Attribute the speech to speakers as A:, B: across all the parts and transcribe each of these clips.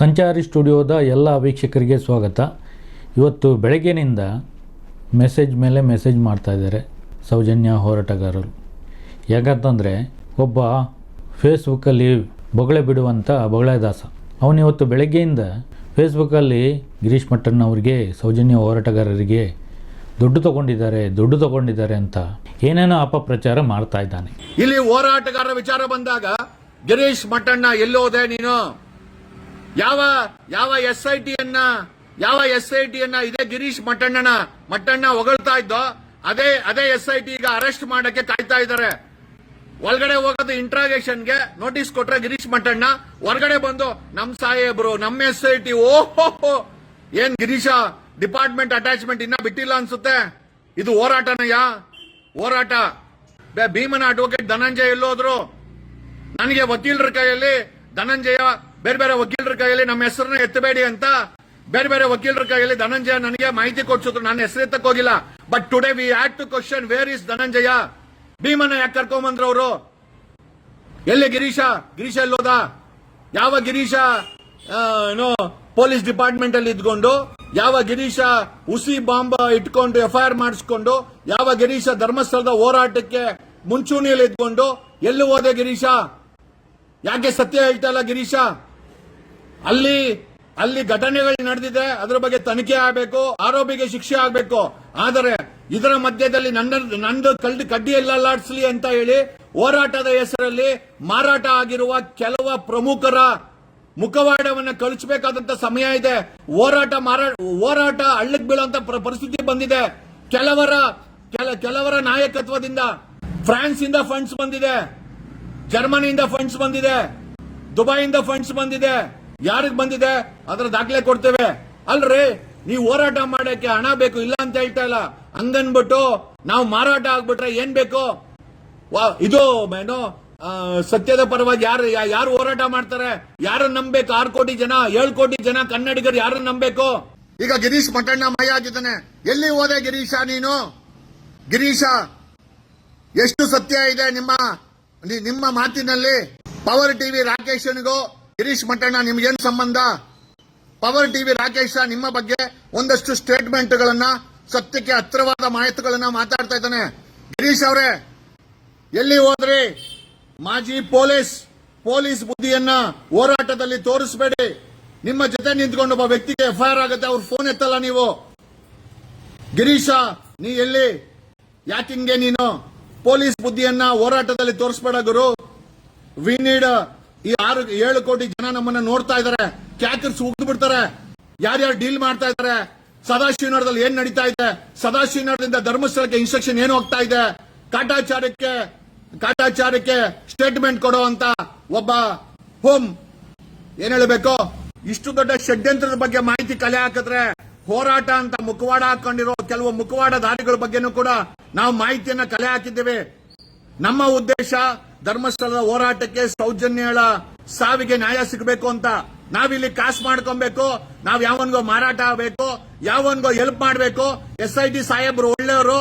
A: ಸಂಚಾರಿ ಸ್ಟುಡಿಯೋದ ಎಲ್ಲ ವೀಕ್ಷಕರಿಗೆ ಸ್ವಾಗತ. ಇವತ್ತು ಬೆಳಗ್ಗೆನಿಂದ ಮೆಸೇಜ್ ಮೇಲೆ ಮೆಸೇಜ್ ಮಾಡ್ತಾಯಿದ್ದಾರೆ ಸೌಜನ್ಯ ಹೋರಾಟಗಾರರು. ಯಾಕಂತಂದರೆ ಒಬ್ಬ ಫೇಸ್ಬುಕ್ಕಲ್ಲಿ ಬೊಗಳೆ ಬಿಡುವಂಥ ಬೊಗಳೆ ದಾಸ ಅವನಿವತ್ತು ಬೆಳಗ್ಗೆಯಿಂದ ಫೇಸ್ಬುಕ್ಕಲ್ಲಿ ಗಿರೀಶ್ ಮಟ್ಟಣ್ಣ ಅವರಿಗೆ, ಸೌಜನ್ಯ ಹೋರಾಟಗಾರರಿಗೆ ದುಡ್ಡು ತಗೊಂಡಿದ್ದಾರೆ ದುಡ್ಡು ತಗೊಂಡಿದ್ದಾರೆ ಅಂತ ಏನೇನೋ ಅಪಪ್ರಚಾರ ಮಾಡ್ತಾ ಇದ್ದಾನೆ.
B: ಇಲ್ಲಿ ಹೋರಾಟಗಾರರ ವಿಚಾರ ಬಂದಾಗ ಗಿರೀಶ್ ಮಟ್ಟಣ್ಣ ಎಲ್ಲೋದೆ ನೀನು? ಯಾವ ಯಾವ ಎಸ್ ಐ ಟಿ ಅನ್ನ, ಯಾವ ಎಸ್ ಐ ಟಿ ಅನ್ನ ಇದೇ ಗಿರೀಶ್ ಮಟ್ಟಣ್ಣನ ಮಟ್ಟಣ್ಣ ಹೊಗಳ್ತಾ ಇದ್ದೋ, ಅದೇ ಅದೇ ಎಸ್ ಐ ಟಿ ಈಗ ಅರೆಸ್ಟ್ ಮಾಡಕ್ಕೆ ಕಾಯ್ತಾ ಇದ್ದಾರೆ. ಒಳಗಡೆ ಹೋಗೋದು ಇಂಟ್ರಾಗೇಷನ್ಗೆ ನೋಟಿಸ್ ಕೊಟ್ರೆ ಗಿರೀಶ್ ಮಟ್ಟಣ್ಣ ಹೊರಗಡೆ ಬಂದು ನಮ್ ಸಾಹೇಬ್ರು ನಮ್ಮ ಎಸ್ ಐ ಟಿ ಓಹೋ ಏನ್ ಗಿರೀಶ ಡಿಪಾರ್ಟ್ಮೆಂಟ್ ಅಟ್ಯಾಚ್ಮೆಂಟ್ ಇನ್ನ ಬಿಟ್ಟಿಲ್ಲ ಅನ್ಸುತ್ತೆ? ಇದು ಹೋರಾಟನಯ್ಯ? ಹೋರಾಟ. ಭೀಮನ ಅಡ್ವೊಕೇಟ್ ಧನಂಜಯ ಎಲ್ಲೋದ್ರು? ನನಗೆ ವಕೀಲರ ಕೈಯಲ್ಲಿ ಧನಂಜಯ ಬೇರೆ ಬೇರೆ ವಕೀಲರ ಕೈಯಲ್ಲಿ ನಮ್ಮ ಹೆಸರನ್ನ ಎತ್ತಬೇಡಿ ಅಂತ ಬೇರೆ ಬೇರೆ ವಕೀಲರ ಕೈಯಲ್ಲಿ ಧನಂಜಯ ನನಗೆ ಮಾಹಿತಿ ಕೊಡ್ಸಿದ್ರು. ನನ್ನ ಹೆಸರು ಎತ್ತಕ್ ಹೋಗಿಲ್ಲ but today we had to question where is Dhananjaya? ಭೀಮನ ಯಾಕೆ ಕರ್ಕೊಂಬಂದ್ರು ಅವರು ಎಲ್ಲಿ ಗಿರೀಶ? ಗಿರೀಶ ಎಲ್ಲೋದ? ಯಾವ ಗಿರೀಶ ಏನೋ ಪೊಲೀಸ್ ಡಿಪಾರ್ಟ್ಮೆಂಟ್ ಅಲ್ಲಿ ಇದ್ಕೊಂಡು, ಯಾವ ಗಿರೀಶ ಉಸಿ ಬಾಂಬ್ ಇಟ್ಕೊಂಡು ಎಫ್ ಐ ಆರ್ ಮಾಡಿಸ್ಕೊಂಡು, ಯಾವ ಗಿರೀಶ ಧರ್ಮಸ್ಥಳದ ಹೋರಾಟಕ್ಕೆ ಮುಂಚೂಣಿಯಲ್ಲಿ ಇದ್ಕೊಂಡು, ಎಲ್ಲಿ ಹೋದೆ ಗಿರೀಶ? ಯಾಕೆ ಸತ್ಯ ಹೇಳ್ತಾ ಇಲ್ಲ ಗಿರೀಶ? ಅಲ್ಲಿ ಅಲ್ಲಿ ಘಟನೆಗಳು ನಡೆದಿದೆ, ಅದರ ಬಗ್ಗೆ ತನಿಖೆ ಆಗಬೇಕು, ಆರೋಪಿಗೆ ಶಿಕ್ಷೆ ಆಗಬೇಕು. ಆದರೆ, ಇದರ ಮಧ್ಯದಲ್ಲಿ ನನ್ನ ನಂದು ಕಲ್ಡಿ ಕಡ್ಡಿ ಎಲ್ಲ ಅಲ್ಲಾಡಿಸ್ಲಿ ಅಂತ ಹೇಳಿ, ಹೋರಾಟದ ಹೆಸರಲ್ಲಿ ಮಾರಾಟ ಆಗಿರುವ ಕೆಲವ ಪ್ರಮುಖರ ಮುಖವಾಡವನ್ನು ಕಳಿಸಬೇಕಾದಂತ ಸಮಯ ಇದೆ. ಹೋರಾಟ ಮಾರಾಟ ಹೋರಾಟ ಹಳ್ಳಕ್ ಬೀಳುವಂತ ಪ್ರ- ಪರಿಸ್ಥಿತಿ ಬಂದಿದೆ. ಕೆಲವರ, ಕೆಲ- ಕೆಲವರ ನಾಯಕತ್ವದಿಂದ ಫ್ರಾನ್ಸ್ ಇಂದ ಫಂಡ್ಸ್ ಬಂದಿದೆ. ಜರ್ಮನಿಯಿಂದ ಫಂಡ್ಸ್ ಬಂದಿದೆ. ದುಬೈಯಿಂದ ಫಂಡ್ಸ್ ಬಂದಿದೆ. ಯಾರಿಗ್ ಬಂದಿದೆ? ಅದರ ದಾಖಲೆ ಕೊಡ್ತೇವೆ. ಅಲ್ರಿ, ನೀವು ಹೋರಾಟ ಮಾಡಕ್ಕೆ ಹಣ ಬೇಕು, ಇಲ್ಲ ಅಂತ ಹೇಳ್ತಾ ಇಲ್ಲ. ಹಂಗನ್ಬಿಟ್ಟು ನಾವು ಮಾರಾಟ ಆಗ್ಬಿಟ್ರೆ ಏನ್ ಬೇಕು? ಇದು ಏನು ಸತ್ಯದ ಪರವಾಗಿ ಯಾರು ಯಾರು ಹೋರಾಟ ಮಾಡ್ತಾರೆ? ಯಾರನ್ನ ನಂಬೇಕು ಆರು ಕೋಟಿ ಜನ, ಏಳು ಕೋಟಿ ಜನ ಕನ್ನಡಿಗರು ಯಾರನ್ನ ನಂಬೇಕು ಈಗ ಗಿರೀಶ್ ಮಠಣ್ಣ ಮೈ ಆಗಿದ್ದಾನೆ ಎಲ್ಲಿ ಹೋದೆ ಗಿರೀಶ ನೀನು? ಗಿರೀಶ, ಎಷ್ಟು ಸತ್ಯ ಇದೆ ನಿಮ್ಮ ನಿಮ್ಮ ಮಾತಿನಲ್ಲಿ? ಪವರ್ ಟಿವಿ ರಾಕೇಶನ್ಗೂ ಗಿರೀಶ್ ಮಠಣ್ಣ, ನಿಮ್ಗೇನ್ ಸಂಬಂಧ? ಪವರ್ ಟಿವಿ ರಾಕೇಶ, ನಿಮ್ಮ ಬಗ್ಗೆ ಒಂದಷ್ಟು ಸ್ಟೇಟ್ಮೆಂಟ್ಗಳನ್ನ ಸತ್ಯಕ್ಕೆ ಹತ್ತಿರವಾದ ಮಾಹಿತಿಗಳನ್ನ ಮಾತಾಡ್ತಾ ಇದ್ದಾನೆ. ಗಿರೀಶ್ ಅವರೇ, ಎಲ್ಲಿ ಹೋದ್ರಿ? ಮಾಜಿ ಪೊಲೀಸ್ ಪೊಲೀಸ್ ಬುದ್ಧಿಯನ್ನ ಹೋರಾಟದಲ್ಲಿ ತೋರಿಸಬೇಡಿ. ನಿಮ್ಮ ಜೊತೆ ನಿಂತ್ಕೊಂಡು ಒಬ್ಬ ವ್ಯಕ್ತಿಗೆ ಎಫ್ಐಆರ್ ಆಗುತ್ತೆ, ಅವ್ರ ಫೋನ್ ಎತ್ತಲ್ಲ ನೀವು. ಗಿರೀಶ, ನೀ ಎಲ್ಲಿ? ಯಾಕಿಂಗೆ ನೀನು? ಪೊಲೀಸ್ ಬುದ್ಧಿಯನ್ನ ಹೋರಾಟದಲ್ಲಿ ತೋರಿಸ್ಬೇಡ ಗುರು. ವಿ ನೀಡ್ ಈ ಆರು, ಏಳು ಕೋಟಿ ಜನ ನಮ್ಮನ್ನ ನೋಡ್ತಾ ಇದಾರೆ. ಕ್ಯಾಕರ್ಸ್ ಉಗ್ದು ಬಿಡ್ತಾರೆ. ಯಾರ್ಯಾರು ಡೀಲ್ ಮಾಡ್ತಾ ಇದಾರೆ? ಸದಾಶಿವನಗರದಲ್ಲಿ ಏನ್ ನಡೀತಾ ಇದೆ? ಸದಾಶಿವನಗರದಿಂದ ಧರ್ಮಸ್ಥಳಕ್ಕೆ ಇನ್ಸ್ಟ್ರಕ್ಷನ್ ಏನು ಹೋಗ್ತಾ ಇದೆ? ಕಾಟಾಚಾರಕ್ಕೆ ಕಾಟಾಚಾರಕ್ಕೆ ಸ್ಟೇಟ್ಮೆಂಟ್ ಕೊಡೋ ಅಂತ ಒಬ್ಬ ಹೋಮ್ ಏನ್ ಹೇಳಬೇಕು? ಇಷ್ಟು ದೊಡ್ಡ ಷಡ್ಯಂತ್ರದ ಬಗ್ಗೆ ಮಾಹಿತಿ ಕಲೆ ಹಾಕಿದ್ರೆ ಹೋರಾಟ ಅಂತ ಮುಖವಾಡ ಹಾಕೊಂಡಿರೋ ಕೆಲವು ಮುಖವಾಡ ದಾರಿಗಳ ಬಗ್ಗೆನೂ ಕೂಡ ನಾವು ಮಾಹಿತಿಯನ್ನ ಕಲೆ ಹಾಕಿದ್ದೇವೆ. ನಮ್ಮ ಉದ್ದೇಶ ಧರ್ಮಸ್ಥಳದ ಹೋರಾಟಕ್ಕೆ ಸೌಜನ್ಯಗಳ ಸಾವಿಗೆ ನ್ಯಾಯ ಸಿಗಬೇಕು ಅಂತ ನಾವಿಲ್ಲಿ ಕಾಸು ಮಾಡ್ಕೊಬೇಕು, ನಾವ್ ಯಾವನ್ಗೋ ಮಾರಾಟ ಆಗಬೇಕು, ಯಾವನ್ಗೋ ಹೆಲ್ಪ್ ಮಾಡಬೇಕು. ಎಸ್ ಐ ಟಿ ಸಾಹೇಬ್ರು ಒಳ್ಳೆಯವರು,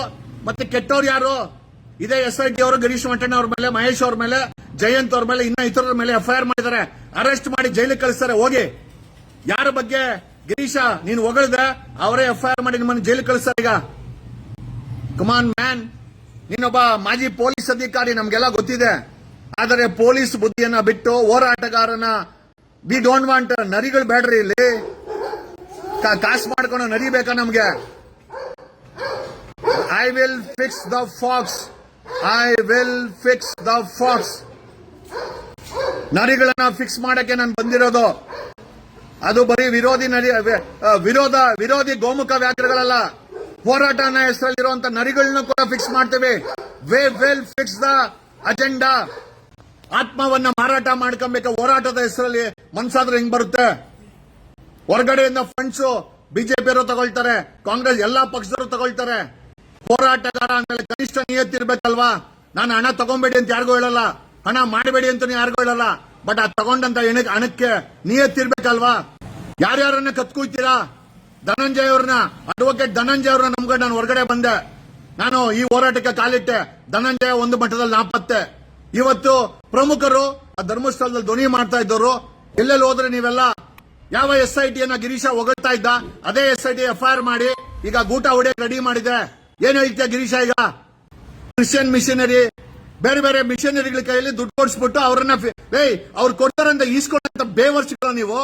B: ಮತ್ತೆ ಕೆಟ್ಟವ್ರು ಯಾರು? ಇದೇ ಎಸ್ ಐ ಟಿ ಅವರು ಗಿರೀಶ್ ಮಂಟಣ್ಣ ಅವ್ರ ಮೇಲೆ, ಮಹೇಶ್ ಅವ್ರ ಮೇಲೆ, ಜಯಂತ್ ಅವ್ರ ಮೇಲೆ, ಇನ್ನ ಇತರರ ಮೇಲೆ ಎಫ್ಐಆರ್ ಮಾಡಿದ್ದಾರೆ. ಅರೆಸ್ಟ್ ಮಾಡಿ ಜೈಲಿಗೆ ಕಳಿಸ್ತಾರೆ, ಹೋಗಿ. ಯಾರ ಬಗ್ಗೆ? ಗಿರೀಶ, ನೀನು ಹೊಗಳಿದ್ರೆ ಅವರೇ ಎಫ್ಐಆರ್ ಮಾಡಿ ನಿಮ್ಮನ್ನು ಜೈಲಿಗೆ ಕಳಿಸ್ತಾರೆ ಈಗ. ಕಮಾನ್ ಮ್ಯಾನ್ ನೀನೊಬ್ಬ ಮಾಜಿ ಪೊಲೀಸ್ ಅಧಿಕಾರಿ, ನಮ್ಗೆಲ್ಲ ಗೊತ್ತಿದೆ. ಆದರೆ ಪೊಲೀಸ್ ಬುದ್ಧಿಯನ್ನ ಬಿಟ್ಟು ಹೋರಾಟಗಾರನ ವಿ ಡೋಂಟ್ ವಾಂಟ್ ನರಿಗಳು ಬೇಡ್ರಿ ಇಲ್ಲಿ. ಕಾಸ್ ಮಾಡ್ಕೊಂಡು ನರಿಬೇಕಾ ನಮ್ಗೆ? I will fix the fox I will fix the fox ನರಿಗಳನ್ನ fix ಮಾಡಕ್ಕೆ ನಾನು ಬಂದಿರೋದು. ಅದು ಬರೀ ವಿರೋಧಿ ನರಿ ವಿರೋಧ, ವಿರೋಧಿ ಗೋಮುಖ ವ್ಯಾಘ್ರಗಳಲ್ಲ. ಹೋರಾಟ ಹೆಸರಲ್ಲಿರುವಂತ ನರಿಗಳನ್ನ ಕೂಡ ಫಿಕ್ಸ್ ಮಾಡ್ತೇವೆ. We will fix the agenda ಆತ್ಮವನ್ನ ಮಾರಾಟ ಮಾಡ್ಕೊಬೇಕು ಹೋರಾಟದ ಹೆಸರಲ್ಲಿ ಮನ್ಸಾದ್ರೆ ಹೆಂಗ್ ಬರುತ್ತೆ? ಹೊರಗಡೆಯಿಂದ ಫಂಡ್ಸ್ ಬಿಜೆಪಿಯವರು ತಗೊಳ್ತಾರೆ, ಕಾಂಗ್ರೆಸ್ ಎಲ್ಲಾ ಪಕ್ಷದವರು ತಗೊಳ್ತಾರೆ. ಹೋರಾಟಗಾರ ಅಂದ್ರೆ ಕನಿಷ್ಠ ನಿಯತ್ತಿರ್ಬೇಕಲ್ವಾ ನಾನು ಹಣ ತಗೊಂಬೇಡಿ ಅಂತ ಯಾರಿಗೂ ಹೇಳಲ್ಲ. ಹಣ ಮಾಡಬೇಡಿ ಅಂತ ಯಾರಿಗೂ ಹೇಳಲ್ಲ. ಬಟ್ ಆ ತಗೊಂಡಂತ ಹಣ- ಹಣಕ್ಕೆ ನಿಯತ್ತಿರ್ಬೇಕಲ್ವಾ ಯಾರ್ಯಾರನ್ನ ಕತ್ಕೂಯ್ತೀರಾ? ಧನಂಜಯ ಅವ್ರನ್ನ ಅಡ್ವೊಕೇಟ್ ಧನಂಜಯ ಅವ್ರನ್ನ ನಮ್ಗೆ ನಾನು ಹೊರಗಡೆ ಬಂದೆ. ನಾನು ಈ ಹೋರಾಟಕ್ಕೆ ಕಾಲಿಟ್ಟೆ. ಧನಂಜಯ ಒಂದು ಮಟ್ಟದಲ್ಲಿ ನಾಪತ್ತೆ. ಇವತ್ತು ಪ್ರಮುಖರು ಆ ಧರ್ಮಸ್ಥಳದಲ್ಲಿ ಧ್ವನಿ ಮಾಡ್ತಾ ಇದ್ದವರು ಎಲ್ಲೆಲ್ಲಿ ಹೋದ್ರೆ ನೀವೆಲ್ಲ ಯಾವ ಎಸ್ ಐ ಟಿಯನ್ನ ಗಿರೀಶ ಹೊಗಳ್ತಾ ಇದ್ದ, ಅದೇ S I T F I R ಮಾಡಿ ಈಗ ಗೂಟ ಹೊಡೆ ರೆಡಿ ಮಾಡಿದೆ. ಏನ್ ಹೇಳ್ತೀಯ ಗಿರೀಶ ಈಗ? ಕ್ರಿಶ್ಚಿಯನ್ ಮಿಷನರಿ, ಬೇರೆ ಬೇರೆ ಮಿಷನರಿಗಳ ಕೈಯಲ್ಲಿ ದುಡ್ಡು ಕೊಡಿಸ್ಬಿಟ್ಟು ಅವ್ರನ್ನ ಏಯ್, ಅವ್ರು ಕೊಡ್ತಾರಂತ ಈಸ್ಕೊಂಡಂತ ಬೇವರ್ಸ್ಗಳ ನೀವು?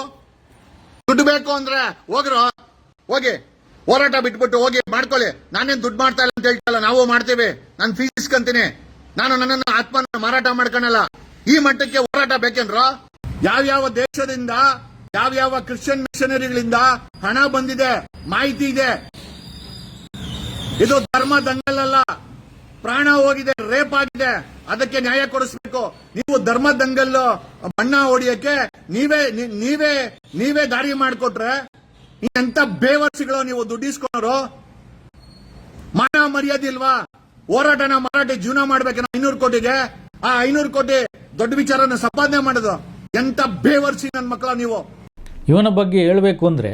B: ದುಡ್ಡು ಬೇಕು ಅಂದ್ರೆ ಹೋಗ್ರು. ಹೋಗಿ, ಹೋರಾಟ ಬಿಟ್ಬಿಟ್ಟು ಹೋಗಿ ಮಾಡ್ಕೊಳ್ಳಿ. ನಾನೇನ್ ದುಡ್ಡು ಮಾಡ್ತಾ ಇಲ್ಲ ಅಂತ ಹೇಳ್ತಲ್ಲ ನಾವು ಮಾಡ್ತೇವೆ. ನಾನು ಫೀಸ್ ಇಸ್ಕೊಂತೀನಿ ನಾನು ನನ್ನನ್ನು ಆತ್ಮನ ಮಾರಾಟ ಮಾಡ್ಕೊಳಲ್ಲ ಈ ಮಟ್ಟಕ್ಕೆ ಹೋರಾಟ ಬೇಕೇನ್ರ? ಯಾವ್ಯಾವ ದೇಶದಿಂದ, ಯಾವ್ಯಾವ ಕ್ರಿಶ್ಚಿಯನ್ ಮಿಷನರಿಗಳಿಂದ ಹಣ ಬಂದಿದೆ, ಮಾಹಿತಿ ಇದೆ. ಇದು ಧರ್ಮ ದಂಗಲಲ್ಲ. ಪ್ರಾಣ ಹೋಗಿದೆ, ರೇಪ್ ಆಗಿದೆ. ಅದಕ್ಕೆ ನ್ಯಾಯ ಕೊಡಿಸ್ಬೇಕು. ನೀವು ಧರ್ಮ ದಂಗಲ್ಲು ಬಣ್ಣ ಹೊಡಿಯಕ್ಕೆ ನೀವೇ ನೀವೇ ನೀವೇ ದಾರಿ ಮಾಡಿಕೊಟ್ರೆ ಎಂತ ಬೇವರ್ಸಿಗಳು ನೀವು ದುಡ್ಡಿಸ್ಕೊಂಡ್ರು ಮಾನ ಮರ್ಯಾದೆ ಇಲ್ವಾ? ಹೋರಾಟನ, ಮಾರಾಟ, ಜೀವನ ಮಾಡ್ಬೇಕನ್ನ ಐನೂರು ಕೋಟಿಗೆ. ಆ ಐನೂರು ಕೋಟಿ ದೊಡ್ಡ ವಿಚಾರನ ಸಂಪಾದನೆ ಮಾಡಿದ್ರು ಎಂತ ಬೇವರ್ಸಿ ನನ್ನ ಮಕ್ಕಳ ನೀವು?
A: ಇವನ ಬಗ್ಗೆ ಹೇಳಬೇಕು ಅಂದರೆ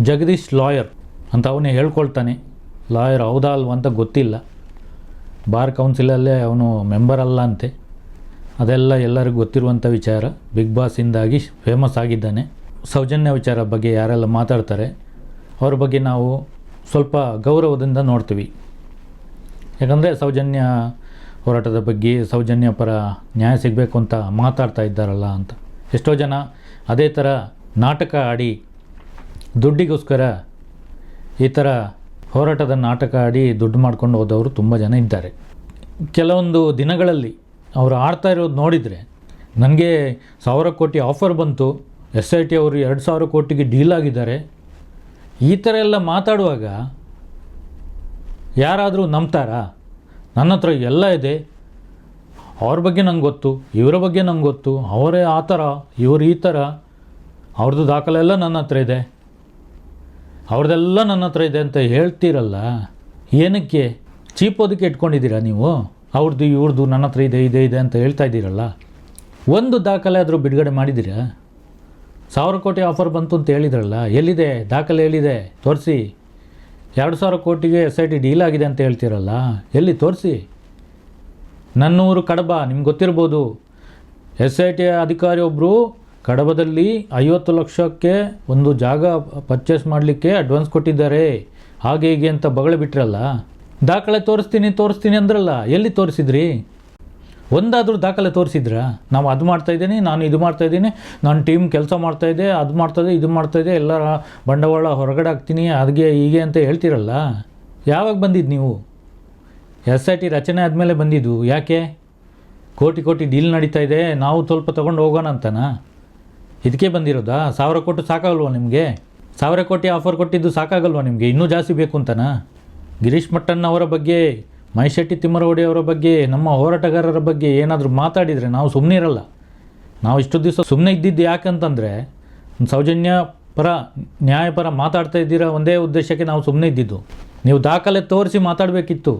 A: ಜಗದೀಶ್ ಲಾಯರ್ ಅಂತ ಅವನೇ ಹೇಳ್ಕೊಳ್ತಾನೆ. ಲಾಯರ್ ಹೌದಾ ಅಲ್ವಾ ಅಂತ ಗೊತ್ತಿಲ್ಲ. ಬಾರ್ ಕೌನ್ಸಿಲಲ್ಲೇ ಅವನು ಮೆಂಬರ್ ಅಲ್ಲ ಅಂತೆ. ಅದೆಲ್ಲ ಎಲ್ಲರಿಗೂ ಗೊತ್ತಿರುವಂಥ ವಿಚಾರ. ಬಿಗ್ ಬಾಸಿಂದಾಗಿ ಫೇಮಸ್ ಆಗಿದ್ದಾನೆ. ಸೌಜನ್ಯ ವಿಚಾರ ಬಗ್ಗೆ ಯಾರೆಲ್ಲ ಮಾತಾಡ್ತಾರೆ, ಅವ್ರ ಬಗ್ಗೆ ನಾವು ಸ್ವಲ್ಪ ಗೌರವದಿಂದ ನೋಡ್ತೀವಿ. ಯಾಕಂದರೆ ಸೌಜನ್ಯ ಹೋರಾಟದ ಬಗ್ಗೆ ಸೌಜನ್ಯ ಪರ ನ್ಯಾಯ ಸಿಗಬೇಕು ಅಂತ ಮಾತಾಡ್ತಾ ಇದ್ದಾರಲ್ಲ ಅಂತ. ಎಷ್ಟೋ ಜನ ಅದೇ ಥರ ನಾಟಕ ಆಡಿ ದುಡ್ಡಿಗೋಸ್ಕರ ಈ ಥರ ಹೋರಾಟದ ನಾಟಕ ಆಡಿ ದುಡ್ಡು ಮಾಡ್ಕೊಂಡು ಹೋದವರು ತುಂಬ ಜನ ಇದ್ದಾರೆ. ಕೆಲವೊಂದು ದಿನಗಳಲ್ಲಿ ಅವರು ಆಡ್ತಾ ಇರೋದು ನೋಡಿದರೆ ನನಗೆ ಸಾವಿರ ಕೋಟಿ ಆಫರ್ ಬಂತು ಎಸ್ ಐ ಟಿ ಅವರು ಎರಡು ಸಾವಿರ ಕೋಟಿಗೆ ಡೀಲ್ ಆಗಿದ್ದಾರೆ. ಈ ಥರ ಎಲ್ಲ ಮಾತಾಡುವಾಗ ಯಾರಾದರೂ ನಂಬ್ತಾರಾ? ನನ್ನ ಹತ್ರ ಎಲ್ಲ ಇದೆ. ಅವ್ರ ಬಗ್ಗೆ ನಂಗೆ ಗೊತ್ತು, ಇವರ ಬಗ್ಗೆ ನಂಗೆ ಗೊತ್ತು, ಅವರೇ ಆ ಥರ, ಇವರು ಈ ಥರ ಅವ್ರದ್ದು ದಾಖಲೆ ಎಲ್ಲ ನನ್ನ ಹತ್ರ ಇದೆ. ಅವ್ರದ್ದೆಲ್ಲ ನನ್ನ ಹತ್ರ ಇದೆ ಅಂತ ಹೇಳ್ತೀರಲ್ಲ, ಏನಕ್ಕೆ? ಚೀಪೋದಕ್ಕೆ ಇಟ್ಕೊಂಡಿದ್ದೀರಾ ನೀವು? ಅವ್ರದ್ದು ಇವ್ರದ್ದು ನನ್ನ ಹತ್ರ ಇದೆ ಇದೆ ಇದೆ ಅಂತ ಹೇಳ್ತಾ ಇದ್ದೀರಲ್ಲ. ಒಂದು ದಾಖಲೆ ಆದರೂ ಬಿಡುಗಡೆ ಮಾಡಿದ್ದೀರಾ? ಸಾವಿರ ಕೋಟಿ ಆಫರ್ ಬಂತು ಅಂತ ಹೇಳಿದ್ರಲ್ಲ, ಎಲ್ಲಿದೆ? ದಾಖಲೆ ಎಲ್ಲಿದೆ? ತೋರಿಸಿ. ಎರಡು ಸಾವಿರ ಕೋಟಿಗೆ ಎಸ್ ಐ ಟಿ ಡೀಲ್ ಆಗಿದೆ ಅಂತ ಹೇಳ್ತೀರಲ್ಲ, ಎಲ್ಲಿ? ತೋರಿಸಿ. ನನ್ನೂರು ಕಡಬ, ನಿಮ್ಗೆ ಗೊತ್ತಿರ್ಬೋದು. ಎಸ್ ಐ ಟಿ ಅಧಿಕಾರಿ ಒಬ್ಬರು ಕಡಬದಲ್ಲಿ ಐವತ್ತು ಲಕ್ಷಕ್ಕೆ ಒಂದು ಜಾಗ ಪರ್ಚೇಸ್ ಮಾಡಲಿಕ್ಕೆ ಅಡ್ವಾನ್ಸ್ ಕೊಟ್ಟಿದ್ದಾರೆ. ಹಾಗೆ ಹೀಗೆ ಅಂತ ಬಗಳ ಬಿಟ್ರಲ್ಲ. ದಾಖಲೆ ತೋರಿಸ್ತೀನಿ ತೋರಿಸ್ತೀನಿ ಅಂದ್ರಲ್ಲ, ಎಲ್ಲಿ ತೋರಿಸಿದ್ರಿ? ಒಂದಾದರೂ ದಾಖಲೆ ತೋರಿಸಿದ್ರಾ? ನಾವು ಅದು ಮಾಡ್ತಾ ಇದ್ದೀನಿ, ನಾನು ಇದು ಮಾಡ್ತಾ ಇದ್ದೀನಿ, ನಾನು ಟೀಮ್ ಕೆಲಸ ಮಾಡ್ತಾ ಮಾಡ್ತಾಯಿದ್ದೆ ಅದು ಮಾಡ್ತಾಯಿದ್ದೆ ಇದು ಮಾಡ್ತಾ ಇದೆ ಎಲ್ಲ ಬಂಡವಾಳ ಹೊರಗಡೆ ಹಾಕ್ತೀನಿ, ಅದಿಗೆ ಹೀಗೆ ಅಂತ ಹೇಳ್ತೀರಲ್ಲ? ಯಾವಾಗ ಬಂದಿದ್ದು ನೀವು? ಎಸ್ ಐ ಟಿ ರಚನೆ ಆದಮೇಲೆ ಬಂದಿದ್ದು, ಯಾಕೆ? ಕೋಟಿ ಕೋಟಿ ಡೀಲ್ ನಡೀತಾ ಇದೆ, ನಾವು ಸ್ವಲ್ಪ ತೊಗೊಂಡು ಹೋಗೋಣ ಅಂತನಾ? ಇದಕ್ಕೆ ಬಂದಿರೋದಾ? ಸಾವಿರ ಕೋಟಿ ಸಾಕಾಗಲ್ವಾ ನಿಮಗೆ? ಸಾವಿರ ಕೋಟಿ ಆಫರ್ ಕೊಟ್ಟಿದ್ದು ಸಾಕಾಗಲ್ವಾ ನಿಮಗೆ? ಇನ್ನೂ ಜಾಸ್ತಿ ಬೇಕು ಅಂತನಾ? ಗಿರೀಶ್ ಮಟ್ಟನ್ ಅವರ ಬಗ್ಗೆ ಮೈಶೆಟ್ಟಿ ತಿಮ್ಮರವಡಿ ಅವರ ಬಗ್ಗೆ, ನಮ್ಮ ಹೋರಾಟಗಾರರ ಬಗ್ಗೆ ಏನಾದರೂ ಮಾತಾಡಿದರೆ ನಾವು ಸುಮ್ಮನೆ ಇರಲ್ಲ ನಾವು ಇಷ್ಟು ದಿವಸ ಸುಮ್ಮನೆ ಇದ್ದಿದ್ದು ಯಾಕಂತಂದರೆ, ಸೌಜನ್ಯ ಪರ ನ್ಯಾಯಪರ ಮಾತಾಡ್ತಾ ಇದ್ದೀರಾ ಒಂದೇ ಉದ್ದೇಶಕ್ಕೆ ನಾವು ಸುಮ್ಮನೆ ಇದ್ದಿದ್ದು. ನೀವು ದಾಖಲೆ ತೋರಿಸಿ ಮಾತಾಡಬೇಕಿತ್ತು.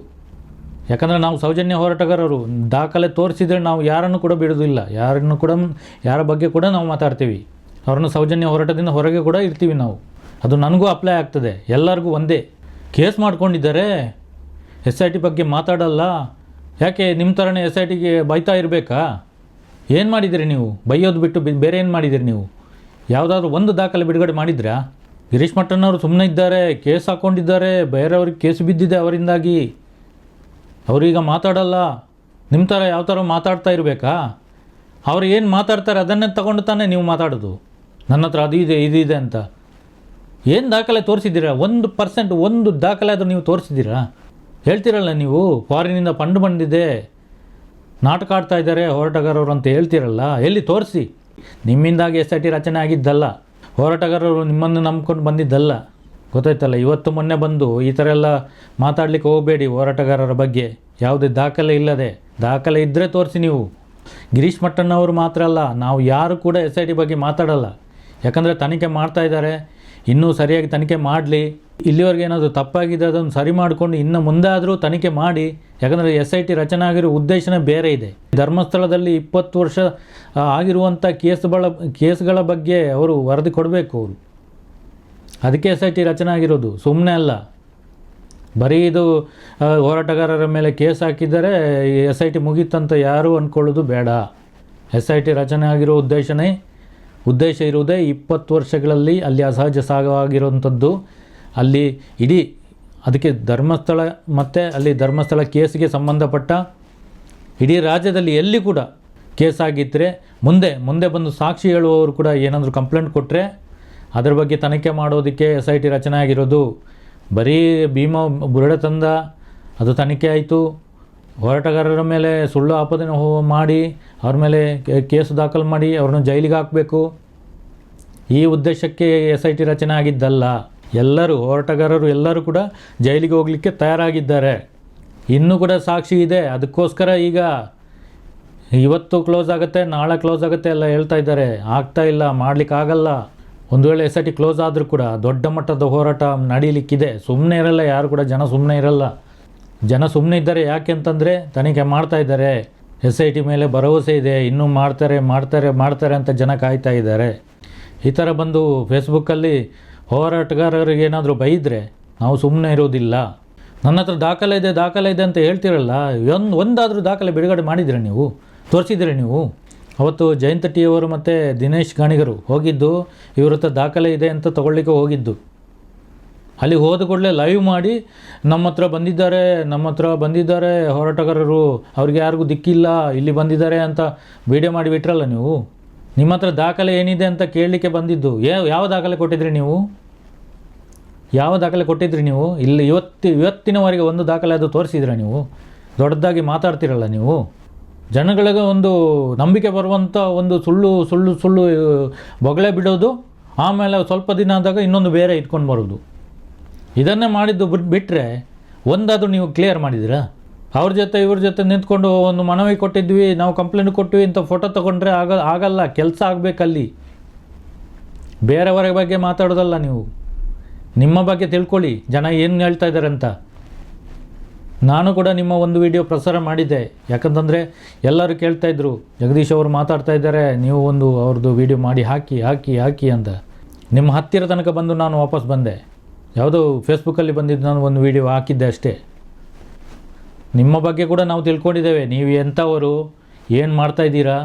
A: ಯಾಕಂದರೆ ನಾವು ಸೌಜನ್ಯ ಹೋರಾಟಗಾರರು. ದಾಖಲೆ ತೋರಿಸಿದರೆ ನಾವು ಯಾರನ್ನು ಕೂಡ ಬಿಡೋದಿಲ್ಲ ಯಾರನ್ನು ಕೂಡ, ಯಾರ ಬಗ್ಗೆ ಕೂಡ ನಾವು ಮಾತಾಡ್ತೀವಿ. ಅವ್ರನ್ನ ಸೌಜನ್ಯ ಹೋರಾಟದಿಂದ ಹೊರಗೆ ಕೂಡ ಇರ್ತೀವಿ ನಾವು. ಅದು ನನಗೂ ಅಪ್ಲೈ ಆಗ್ತದೆ. ಎಲ್ಲರಿಗೂ ಒಂದೇ. ಕೇಸ್ ಮಾಡ್ಕೊಂಡಿದ್ದಾರೆ. ಎಸ್ ಐ ಟಿ ಬಗ್ಗೆ ಮಾತಾಡಲ್ಲ? ಯಾಕೆ ನಿಮ್ಮ ಥರನೇ ಎಸ್ ಐ ಟಿಗೆ ಬೈತಾ ಇರಬೇಕಾ? ಏನು ಮಾಡಿದಿರಿ ನೀವು? ಬೈಯೋದು ಬಿಟ್ಟು ಬೇರೆ ಏನು ಮಾಡಿದಿರಿ ನೀವು? ಯಾವುದಾದ್ರೂ ಒಂದು ದಾಖಲೆ ಬಿಡುಗಡೆ ಮಾಡಿದ್ರಾ? ಗಿರೀಶ್ ಮಟ್ಟಣ್ಣವರು ಸುಮ್ಮನೆ ಇದ್ದಾರೆ, ಕೇಸ್ ಹಾಕ್ಕೊಂಡಿದ್ದಾರೆ ಬೇರೆಯವ್ರಿಗೆ ಕೇಸ್ ಬಿದ್ದಿದೆ ಅವರಿಂದಾಗಿ. ಅವರೀಗ ಮಾತಾಡಲ್ಲ. ನಿಮ್ಮ ಥರ ಯಾವ ಥರ ಮಾತಾಡ್ತಾ ಇರಬೇಕಾ? ಅವ್ರು ಏನು ಮಾತಾಡ್ತಾರೆ ಅದನ್ನೇ ತಗೊಂಡು ತಾನೇ ನೀವು ಮಾತಾಡೋದು. ನನ್ನ ಹತ್ರ ಅದು ಇದೆ, ಇದು ಇದೆ ಅಂತ. ಏನು ದಾಖಲೆ ತೋರಿಸಿದ್ದೀರಾ? ಒಂದು ಪರ್ಸೆಂಟ್ ಒಂದು ದಾಖಲೆ ಆದರೂ ನೀವು ತೋರಿಸಿದ್ದೀರಾ? ಹೇಳ್ತೀರಲ್ಲ ನೀವು ಫಾರಿನಿಂದ ಫಂಡ್ ಬಂದಿದೆ. ನಾಟಕ ಆಡ್ತಾ ಇದ್ದಾರೆ ಹೋರಾಟಗಾರರು ಅಂತ ಹೇಳ್ತಿರಲ್ಲ, ಎಲ್ಲಿ ತೋರಿಸಿ. ನಿಮ್ಮಿಂದಾಗಿ ಎಸ್ ಐ ಟಿ ರಚನೆ ಆಗಿದ್ದಲ್ಲ, ಹೋರಾಟಗಾರರು ನಿಮ್ಮನ್ನು ನಂಬ್ಕೊಂಡು ಬಂದಿದ್ದಲ್ಲ. ಗೊತ್ತಾಯ್ತಲ್ಲ, ಇವತ್ತು ಮೊನ್ನೆ ಬಂದು ಈ ಥರ ಎಲ್ಲ ಮಾತಾಡಲಿಕ್ಕೆ ಹೋಗಬೇಡಿ ಹೋರಾಟಗಾರರ ಬಗ್ಗೆ. ಯಾವುದೇ ದಾಖಲೆ ಇಲ್ಲದೆ, ದಾಖಲೆ ಇದ್ದರೆ ತೋರಿಸಿ ನೀವು. ಗಿರೀಶ್ ಮಟ್ಟಣ್ಣವರು ಮಾತ್ರ ಅಲ್ಲ, ನಾವು ಯಾರು ಕೂಡ ಎಸ್ ಐ ಟಿ ಬಗ್ಗೆ ಮಾತಾಡಲ್ಲ. ಯಾಕಂದರೆ ತನಿಖೆ ಮಾಡ್ತಾ ಇದ್ದಾರೆ ಇನ್ನೂ ಸರಿಯಾಗಿ ತನಿಖೆ ಮಾಡಲಿ. ಇಲ್ಲಿವರೆಗೆ ಏನಾದರೂ ತಪ್ಪಾಗಿದೆ, ಅದನ್ನು ಸರಿ ಮಾಡಿಕೊಂಡು ಇನ್ನು ಮುಂದೆ ಆದರೂ ತನಿಖೆ ಮಾಡಿ. ಯಾಕಂದರೆ ಎಸ್ ಐ ಟಿ ರಚನೆ ಆಗಿರೋ ಉದ್ದೇಶನೇ ಬೇರೆ ಇದೆ. ಧರ್ಮಸ್ಥಳದಲ್ಲಿ ಇಪ್ಪತ್ತು ವರ್ಷ ಆಗಿರುವಂಥ ಕೇಸ್ಗಳ ಕೇಸ್ಗಳ ಬಗ್ಗೆ ಅವರು ವರದಿ ಕೊಡಬೇಕು ಅವರು. ಅದಕ್ಕೆ ಎಸ್ ಐ ಟಿ ರಚನೆ ಆಗಿರೋದು. ಸುಮ್ಮನೆ ಅಲ್ಲ. ಬರೀ ಇದು ಹೋರಾಟಗಾರರ ಮೇಲೆ ಕೇಸ್ ಹಾಕಿದರೆ ಎಸ್ ಐ ಟಿ ಮುಗೀತಂತ ಯಾರೂ ಅಂದ್ಕೊಳ್ಳೋದು ಬೇಡ. ಎಸ್ ಐ ಟಿ ರಚನೆ ಆಗಿರೋ ಉದ್ದೇಶನೇ ಉದ್ದೇಶ ಇರುವುದೇ ಇಪ್ಪತ್ತು ವರ್ಷಗಳಲ್ಲಿ ಅಲ್ಲಿ ಅಸಹಜ ಸಾಗವಾಗಿರುವಂಥದ್ದು. ಅಲ್ಲಿ ಇಡೀ ಅದಕ್ಕೆ ಧರ್ಮಸ್ಥಳ ಮತ್ತು ಅಲ್ಲಿ ಧರ್ಮಸ್ಥಳ ಕೇಸಿಗೆ ಸಂಬಂಧಪಟ್ಟ ಇಡೀ ರಾಜ್ಯದಲ್ಲಿ ಎಲ್ಲಿ ಕೂಡ ಕೇಸ್ ಆಗಿದ್ದರೆ ಮುಂದೆ ಮುಂದೆ ಬಂದು ಸಾಕ್ಷಿ ಹೇಳುವವರು ಕೂಡ ಏನಾದರೂ ಕಂಪ್ಲೇಂಟ್ ಕೊಟ್ಟರೆ ಅದರ ಬಗ್ಗೆ ತನಿಖೆ ಮಾಡೋದಕ್ಕೆ ಎಸ್ ಐ ಟಿ ರಚನೆ ಆಗಿರೋದು. ಬರೀ ಭೀಮ ಬುರುಡೆ ತಂದ, ಅದು ತನಿಖೆ ಆಯಿತು. ಹೋರಾಟಗಾರರ ಮೇಲೆ ಸುಳ್ಳು ಆಪಾದನೆ ಮಾಡಿ, ಅವ್ರ ಮೇಲೆ ಕೇಸು ದಾಖಲು ಮಾಡಿ ಅವ್ರನ್ನ ಜೈಲಿಗೆ ಹಾಕಬೇಕು. ಈ ಉದ್ದೇಶಕ್ಕೆ ಎಸ್ ಐ ಟಿ ರಚನೆ ಆಗಿದ್ದಲ್ಲ. ಎಲ್ಲರೂ, ಹೋರಾಟಗಾರರು ಎಲ್ಲರೂ ಕೂಡ ಜೈಲಿಗೆ ಹೋಗಲಿಕ್ಕೆ ತಯಾರಾಗಿದ್ದಾರೆ. ಇನ್ನೂ ಕೂಡ ಸಾಕ್ಷಿ ಇದೆ. ಅದಕ್ಕೋಸ್ಕರ ಈಗ ಇವತ್ತು ಕ್ಲೋಸ್ ಆಗುತ್ತೆ, ನಾಳೆ ಕ್ಲೋಸ್ ಆಗುತ್ತೆ ಎಲ್ಲ ಹೇಳ್ತಾ ಇದ್ದಾರೆ. ಆಗ್ತಾ ಇಲ್ಲ ಮಾಡಲಿಕ್ಕಾಗಲ್ಲ ಒಂದು ವೇಳೆ ಎಸ್ ಐ ಟಿ ಕ್ಲೋಸ್ ಆದರೂ ಕೂಡ ದೊಡ್ಡ ಮಟ್ಟದ ಹೋರಾಟ ನಡೀಲಿಕ್ಕಿದೆ. ಸುಮ್ಮನೆ ಇರಲ್ಲ, ಯಾರು ಕೂಡ ಜನ ಸುಮ್ಮನೆ ಇರಲ್ಲ. ಜನ ಸುಮ್ಮನೆ ಇದ್ದಾರೆ ಯಾಕೆ ಅಂತಂದರೆ ತನಿಖೆ ಮಾಡ್ತಾ ಇದ್ದಾರೆ. ಎಸ್ ಐ ಟಿ ಮೇಲೆ ಭರವಸೆ ಇದೆ, ಇನ್ನೂ ಮಾಡ್ತಾರೆ ಮಾಡ್ತಾರೆ ಮಾಡ್ತಾರೆ ಅಂತ ಜನ ಕಾಯ್ತಾ ಇದ್ದಾರೆ. ಈ ಥರ ಬಂದು ಫೇಸ್ಬುಕ್ಕಲ್ಲಿ ಹೋರಾಟಗಾರರಿಗೆ ಏನಾದರೂ ಬೈದರೆ ನಾವು ಸುಮ್ಮನೆ ಇರೋದಿಲ್ಲ. ನನ್ನ ಹತ್ರ ದಾಖಲೆ ಇದೆ ದಾಖಲೆ ಇದೆ ಅಂತ ಹೇಳ್ತಿರಲ್ಲ, ಒಂದು, ಒಂದಾದರೂ ದಾಖಲೆ ಬಿಡುಗಡೆ ಮಾಡಿದ್ರೆ ನೀವು? ತೋರಿಸಿದ್ರಿ ನೀವು? ಅವತ್ತು ಜಯಂತ ಟಿ ಅವರು ಮತ್ತು ದಿನೇಶ್ ಗಾಣಿಗರು ಹೋಗಿದ್ದು, ಇವ್ರ ಹತ್ರ ದಾಖಲೆ ಇದೆ ಅಂತ ತೊಗೊಳ್ಳಿಕ್ಕೆ ಹೋಗಿದ್ದು. ಅಲ್ಲಿ ಹೋದ ಕೂಡಲೇ ಲೈವ್ ಮಾಡಿ, ನಮ್ಮ ಹತ್ರ ಬಂದಿದ್ದಾರೆ, ನಮ್ಮ ಹತ್ರ ಬಂದಿದ್ದಾರೆ ಹೋರಾಟಗಾರರು, ಅವ್ರಿಗೆ ಯಾರಿಗೂ ದಿಕ್ಕಿಲ್ಲ, ಇಲ್ಲಿ ಬಂದಿದ್ದಾರೆ ಅಂತ ವಿಡಿಯೋ ಮಾಡಿ ಬಿಟ್ರಲ್ಲ ನೀವು? ನಿಮ್ಮ ಹತ್ರ ದಾಖಲೆ ಏನಿದೆ ಅಂತ ಕೇಳಲಿಕ್ಕೆ ಬಂದಿದ್ದು ಯಾವ ದಾಖಲೆ ಕೊಟ್ಟಿದ್ರಿ ನೀವು? ಯಾವ ದಾಖಲೆ ಕೊಟ್ಟಿದ್ರಿ ನೀವು? ಇಲ್ಲಿ ಇವತ್ತು, ಇವತ್ತಿನವರೆಗೆ ಒಂದು ದಾಖಲೆ ಅದು ತೋರಿಸಿದ್ರ ನೀವು? ದೊಡ್ಡದಾಗಿ ಮಾತಾಡ್ತಿರಲ್ಲ ನೀವು? ಜನಗಳಿಗೆ ಒಂದು ನಂಬಿಕೆ ಬರುವಂಥ ಒಂದು ಸುಳ್ಳು ಸುಳ್ಳು ಸುಳ್ಳು ಬೊಗಳೆ ಬಿಡೋದು, ಆಮೇಲೆ ಸ್ವಲ್ಪ ದಿನ ಆದಾಗ ಇನ್ನೊಂದು ಬೇರೆ ಇಟ್ಕೊಂಡು ಬರೋದು. ಇದನ್ನೇ ಮಾಡಿದ್ದು ಬಿಟ್ಟು ಬಿಟ್ಟರೆ ಒಂದಾದರೂ ನೀವು ಕ್ಲಿಯರ್ ಮಾಡಿದ್ದೀರಾ? ಅವ್ರ ಜೊತೆ, ಇವ್ರ ಜೊತೆ ನಿಂತ್ಕೊಂಡು ಒಂದು ಮನವಿ ಕೊಟ್ಟಿದ್ವಿ, ನಾವು ಕಂಪ್ಲೇಂಟ್ ಕೊಟ್ವಿ ಅಂತ ಫೋಟೋ ತೊಗೊಂಡ್ರೆ ಆಗ ಆಗಲ್ಲ, ಕೆಲಸ ಆಗಬೇಕಲ್ಲಿ. ಬೇರೆಯವರ ಬಗ್ಗೆ ಮಾತಾಡೋದಲ್ಲ ನೀವು. ನಿಮ್ಮ ಬಗ್ಗೆ ತಿಳ್ಕೊಳ್ಳಿ, ಜನ ಏನು ಹೇಳ್ತಾ ಇದ್ದಾರೆ ಅಂತ. ನಾನು ಕೂಡ ನಿಮ್ಮ ಒಂದು ವಿಡಿಯೋ ಪ್ರಸಾರ ಮಾಡಿದ್ದೆ. ಯಾಕಂತಂದರೆ ಎಲ್ಲರೂ ಕೇಳ್ತಾ ಇದ್ರು, ಜಗದೀಶ್ ಅವರು ಮಾತಾಡ್ತಾ ಇದ್ದಾರೆ, ನೀವು ಒಂದು ಅವ್ರದ್ದು ವಿಡಿಯೋ ಮಾಡಿ ಹಾಕಿ ಹಾಕಿ ಹಾಕಿ ಅಂತ. ನಿಮ್ಮ ಹತ್ತಿರ ತನಕ ಬಂದು ನಾನು ವಾಪಸ್ ಬಂದೆ. ಯಾವುದೋ ಫೇಸ್ಬುಕ್ಕಲ್ಲಿ ಬಂದಿದ್ದು ನಾನು ಒಂದು ವಿಡಿಯೋ ಹಾಕಿದ್ದೆ ಅಷ್ಟೇ. ನಿಮ್ಮ ಬಗ್ಗೆ ಕೂಡ ನಾವು ತಿಳ್ಕೊಂಡಿದ್ದೇವೆ. ನೀವು ಎಂಥವರು, ಏನು ಮಾಡ್ತಾ ಇದ್ದೀರಾ?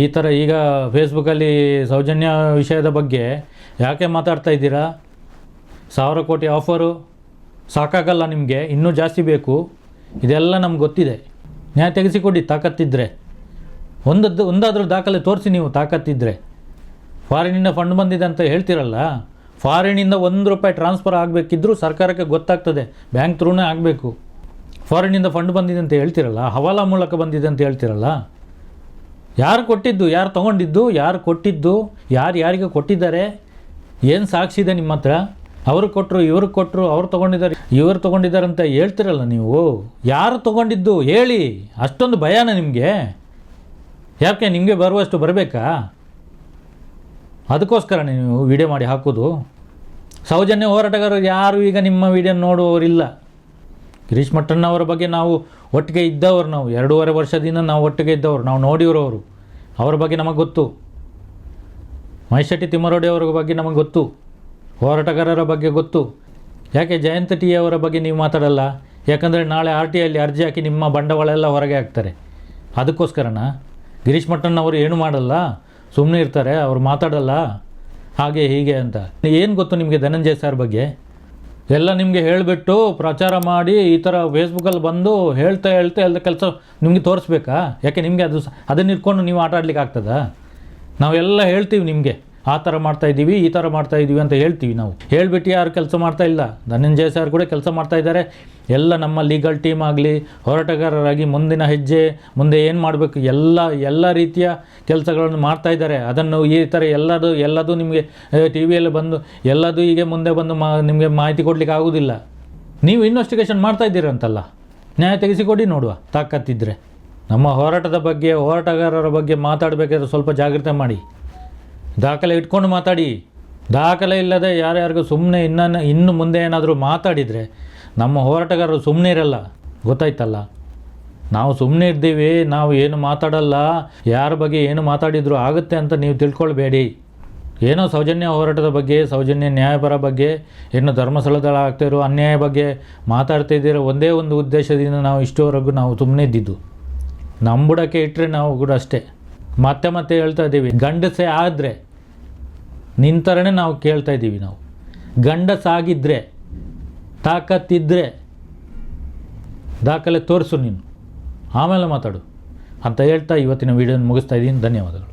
A: ಈ ಥರ ಈಗ ಫೇಸ್ಬುಕ್ಕಲ್ಲಿ ಸೌಜನ್ಯ ವಿಷಯದ ಬಗ್ಗೆ ಯಾಕೆ ಮಾತಾಡ್ತಾ ಇದ್ದೀರಾ? ಸಾವಿರ ಕೋಟಿ ಆಫರು ಸಾಕಾಗಲ್ಲ ನಿಮಗೆ? ಇನ್ನೂ ಜಾಸ್ತಿ ಬೇಕು? ಇದೆಲ್ಲ ನಮ್ಗೆ ಗೊತ್ತಿದೆ. ನ್ಯಾಯ ತೆಗೆಸಿಕೊಡಿ ತಾಕತ್ತಿದ್ದರೆ ಒಂದದ್ದು, ಒಂದಾದರೂ ದಾಖಲೆ ತೋರಿಸಿ ನೀವು ತಾಕತ್ತಿದ್ದರೆ ಫಾರಿನಿಂದ ಫಂಡ್ ಬಂದಿದೆ ಅಂತ ಹೇಳ್ತಿರಲ್ಲ? ಫಾರಿನಿಂದ ಒಂದು ರೂಪಾಯಿ ಟ್ರಾನ್ಸ್ಫರ್ ಆಗಬೇಕಿದ್ರು ಸರ್ಕಾರಕ್ಕೆ ಗೊತ್ತಾಗ್ತದೆ. ಬ್ಯಾಂಕ್ ತ್ರೂನೇ ಆಗಬೇಕು. ಫಾರಿನಿಂದ ಫಂಡ್ ಬಂದಿದೆ ಅಂತ ಹೇಳ್ತಿರಲ್ಲ, ಹವಾಲಾ ಮೂಲಕ ಬಂದಿದೆ ಅಂತ ಹೇಳ್ತಿರಲ್ಲ, ಯಾರು ಕೊಟ್ಟಿದ್ದು, ಯಾರು ತೊಗೊಂಡಿದ್ದು, ಯಾರು ಕೊಟ್ಟಿದ್ದು, ಯಾರು ಯಾರಿಗೆ ಕೊಟ್ಟಿದ್ದಾರೆ, ಏನು ಸಾಕ್ಷಿ ಇದೆ ನಿಮ್ಮ ಹತ್ರ? ಅವ್ರಿಗೆ ಕೊಟ್ಟರು ಇವ್ರಿಗೆ ಕೊಟ್ಟರು ಅವ್ರು ತೊಗೊಂಡಿದ್ದಾರೆ, ಇವರು ತೊಗೊಂಡಿದ್ದಾರೆ ಅಂತ ಹೇಳ್ತಿರಲ್ಲ ನೀವು. ಯಾರು ತೊಗೊಂಡಿದ್ದು ಹೇಳಿ. ಅಷ್ಟೊಂದು ಭಯನ ನಿಮಗೆ. ಯಾಕೆ, ನಿಮಗೆ ಬರುವಷ್ಟು ಬರಬೇಕಾ? ಅದಕ್ಕೋಸ್ಕರ ನೀವು ವಿಡಿಯೋ ಮಾಡಿ ಹಾಕೋದು. ಸೌಜನ್ಯ ಹೋರಾಟಗಾರರು ಯಾರು ಈಗ ನಿಮ್ಮ ವಿಡಿಯೋ ನೋಡುವವರಿಲ್ಲ. ಗಿರೀಶ್ ಮಠಣ್ಣವರ ಬಗ್ಗೆ ನಾವು ಒಟ್ಟಿಗೆ ಇದ್ದವರು ನಾವು. ಎರಡೂವರೆ ವರ್ಷದಿಂದ ನಾವು ಒಟ್ಟಿಗೆ ಇದ್ದವರು. ನಾವು ನೋಡಿರೋರು ಅವರ. ಬಗ್ಗೆ ನಮಗೆ ಗೊತ್ತು. ಮೈಶೆಟ್ಟಿ ತಿಮ್ಮರೋಡಿ ಅವರ ಬಗ್ಗೆ ನಮಗೆ ಗೊತ್ತು. ಹೋರಾಟಗಾರರ ಬಗ್ಗೆ ಗೊತ್ತು. ಯಾಕೆ ಜಯಂತ ಟಿ ಅವರ ಬಗ್ಗೆ ನೀವು ಮಾತಾಡಲ್ಲ? ಯಾಕಂದರೆ ನಾಳೆ ಆರ್ ಟಿ ಐಲಿ ಅರ್ಜಿ ಹಾಕಿ ನಿಮ್ಮ ಬಂಡವಾಳ ಎಲ್ಲ ಹೊರಗೆ ಹಾಕ್ತಾರೆ. ಅದಕ್ಕೋಸ್ಕರನ? ಗಿರೀಶ್ ಮಠಣ್ಣವರು ಏನು ಮಾಡಲ್ಲ? ಸುಮ್ಮನೆ ಇರ್ತಾರೆ, ಅವ್ರು ಮಾತಾಡಲ್ಲ, ಹಾಗೆ ಹೀಗೆ ಅಂತ. ಏನು ಗೊತ್ತು ನಿಮಗೆ ಧನಂಜಯ ಸರ್ ಬಗ್ಗೆ? ಎಲ್ಲ ನಿಮಗೆ ಹೇಳಿಬಿಟ್ಟು ಪ್ರಚಾರ ಮಾಡಿ ಈ ಥರ ಫೇಸ್ಬುಕ್ಕಲ್ಲಿ ಬಂದು ಹೇಳ್ತಾ ಹೇಳ್ತಾ ಎಲ್ಲ ಕೆಲಸ ನಿಮಗೆ ತೋರಿಸ್ಬೇಕಾ? ಯಾಕೆ ನಿಮಗೆ ಅದು ಅದನ್ನ ಇಟ್ಕೊಂಡು ನೀವು ಆಟಾಡ್ಲಿಕ್ಕೆ ಆಗ್ತದಾ? ನಾವೆಲ್ಲ ಹೇಳ್ತೀವಿ ನಿಮಗೆ. ಆ ಥರ ಮಾಡ್ತಾ ಇದ್ದೀವಿ, ಈ ಥರ ಮಾಡ್ತಾ ಇದ್ದೀವಿ ಅಂತ ಹೇಳ್ತೀವಿ ನಾವು. ಹೇಳ್ಬಿಟ್ಟು ಯಾರು ಕೆಲಸ ಮಾಡ್ತಾ ಇಲ್ಲ? ಧನಂಜಯ ಸರ್ ಕೂಡ ಕೆಲಸ ಮಾಡ್ತಾ ಇದ್ದಾರೆ. ಎಲ್ಲ ನಮ್ಮ ಲೀಗಲ್ ಟೀಮ್ ಆಗಲಿ, ಹೋರಾಟಗಾರರಾಗಿ ಮುಂದಿನ ಹೆಜ್ಜೆ, ಮುಂದೆ ಏನು ಮಾಡಬೇಕು? ಎಲ್ಲ ಎಲ್ಲ ರೀತಿಯ ಕೆಲಸಗಳನ್ನು ಮಾಡ್ತಾ ಇದ್ದಾರೆ. ಅದನ್ನು ಈ ಥರ ಎಲ್ಲದು, ಎಲ್ಲದೂ ನಿಮಗೆ ಟಿ ವಿಯಲ್ಲಿ ಬಂದು, ಎಲ್ಲದೂ ಹೀಗೆ ಮುಂದೆ ಬಂದು ಮಾ, ನಿಮಗೆ ಮಾಹಿತಿ ಕೊಡಲಿಕ್ಕೆ ಆಗೋದಿಲ್ಲ. ನೀವು ಇನ್ವೆಸ್ಟಿಗೇಷನ್ ಮಾಡ್ತಾ ಇದ್ದೀರಂತಲ್ಲ? ನ್ಯಾಯ ತೆಗೆಸಿಕೊಡಿ ನೋಡುವ ತಾಕತ್ತಿದ್ದರೆ ನಮ್ಮ ಹೋರಾಟದ ಬಗ್ಗೆ, ಹೋರಾಟಗಾರರ ಬಗ್ಗೆ ಮಾತಾಡಬೇಕಾದ್ರೆ ಸ್ವಲ್ಪ ಜಾಗ್ರತೆ ಮಾಡಿ. ದಾಖಲೆ ಇಟ್ಕೊಂಡು ಮಾತಾಡಿ. ದಾಖಲೆ ಇಲ್ಲದೆ ಯಾರ್ಯಾರಿಗೂ ಸುಮ್ಮನೆ ಇನ್ನೂ ಇನ್ನು ಮುಂದೆ ಏನಾದರೂ ಮಾತಾಡಿದರೆ ನಮ್ಮ ಹೋರಾಟಗಾರರು ಸುಮ್ಮನೆ ಇರಲ್ಲ. ಗೊತ್ತಾಯ್ತಲ್ಲ? ನಾವು ಸುಮ್ಮನೆ ಇದ್ದೀವಿ, ನಾವು ಏನು ಮಾತಾಡಲ್ಲ, ಯಾರ ಬಗ್ಗೆ ಏನು ಮಾತಾಡಿದ್ರು ಆಗುತ್ತೆ ಅಂತ ನೀವು ತಿಳ್ಕೊಳ್ಬೇಡಿ. ಏನೋ ಸೌಜನ್ಯ ಹೋರಾಟದ ಬಗ್ಗೆ, ಸೌಜನ್ಯ ನ್ಯಾಯಪರ ಬಗ್ಗೆ ಏನು ಧರ್ಮಸ್ಥಳದಲ್ಲಿ ಆಗ್ತಿರೋ ಅನ್ಯಾಯ ಬಗ್ಗೆ ಮಾತಾಡ್ತಿದ್ದೀರೋ ಒಂದೇ ಒಂದು ಉದ್ದೇಶದಿಂದ ನಾವು ಇಷ್ಟವರೆಗೂ ನಾವು ಸುಮ್ಮನೆ ಇದ್ದಿದ್ದು. ನಂಬುಡಕ್ಕೆ ಬುಡಕ್ಕೆ ಇಟ್ಟರೆ ನಾವು ಕೂಡ ಅಷ್ಟೇ. ಮತ್ತೆ ಮತ್ತೆ ಹೇಳ್ತಾ ಇದ್ದೀವಿ. ಗಂಡಸೇ ಆದರೆ ನಿನ್ನ ಥರನೇ ನಾವು ಕೇಳ್ತಾ ಇದ್ದೀವಿ ನಾವು. ಗಂಡಸಾಗಿದ್ದರೆ ತಾಕತ್ತಿದ್ದರೆ ದಾಖಲೆ ತೋರಿಸು ನೀನು. ಆಮೇಲೆ ಮಾತಾಡು. ಅಂತ ಹೇಳ್ತಾ ಇವತ್ತಿನ ವಿಡಿಯೋನ ಮುಗಿಸ್ತಾ ಇದ್ದೀನಿ. ಧನ್ಯವಾದಗಳು.